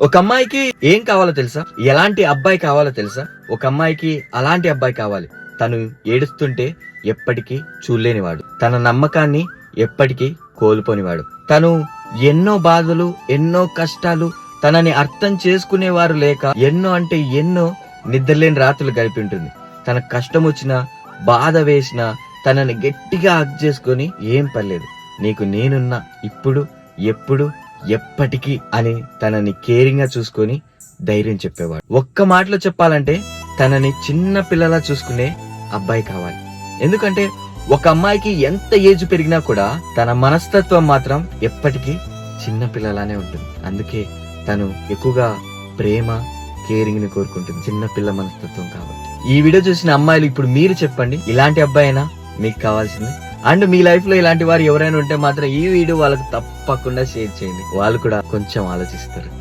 ఒక అమ్మాయికి ఏం కావాలో తెలుసా? ఎలాంటి అబ్బాయి కావాలో తెలుసా? ఒక అమ్మాయికి అలాంటి అబ్బాయి కావాలి. తను ఏడుస్తుంటే ఎప్పటికీ చూడలేనివాడు. తన నమ్మకాన్ని ఎప్పటికీ కోల్పోనివాడు. తను ఎన్నో బాధలు ఎన్నో కష్టాలు తనని అర్థం చేసుకునేవారు లేక ఎన్నో అంటే ఎన్నో నిద్రలేని రాత్రులు గడిపి ఉంటుంది. తన కష్టం వచ్చినా బాధ వేసినా తనని గట్టిగా హక్ చేసుకొని ఏం పర్లేదు. నీకు నేనున్నా ఇప్పుడు ఎప్పుడు ఎప్పటికీ అని తనని కేరింగ్గా చూసుకొని ధైర్యం చెప్పేవాడు. ఒక్క మాటలో చెప్పాలంటే తనని చిన్న పిల్లలా చూసుకునే అబ్బాయి కావాలి. ఎందుకంటే ఒక అమ్మాయికి ఎంత ఏజ్ పెరిగినా కూడా తన మనస్తత్వం మాత్రం ఎప్పటికీ చిన్న పిల్లలానే ఉంటుంది. అందుకే తను ఎక్కువగా ప్రేమ కేరింగ్ని కోరుకుంటుంది. చిన్న పిల్ల మనస్తత్వం కాబట్టి. ఈ వీడియో చూసిన అమ్మాయిలు ఇప్పుడు మీరు చెప్పండి ఇలాంటి అబ్బాయి అయినా మీకు కావాల్సింది అండ్ మీ లైఫ్లో ఇలాంటి వారు ఎవరైనా ఉంటే మాత్రం ఈ వీడియో వాళ్ళకి తప్పకుండా షేర్ చేయండి. వాళ్ళు కూడా కొంచెం ఆలోచిస్తారు.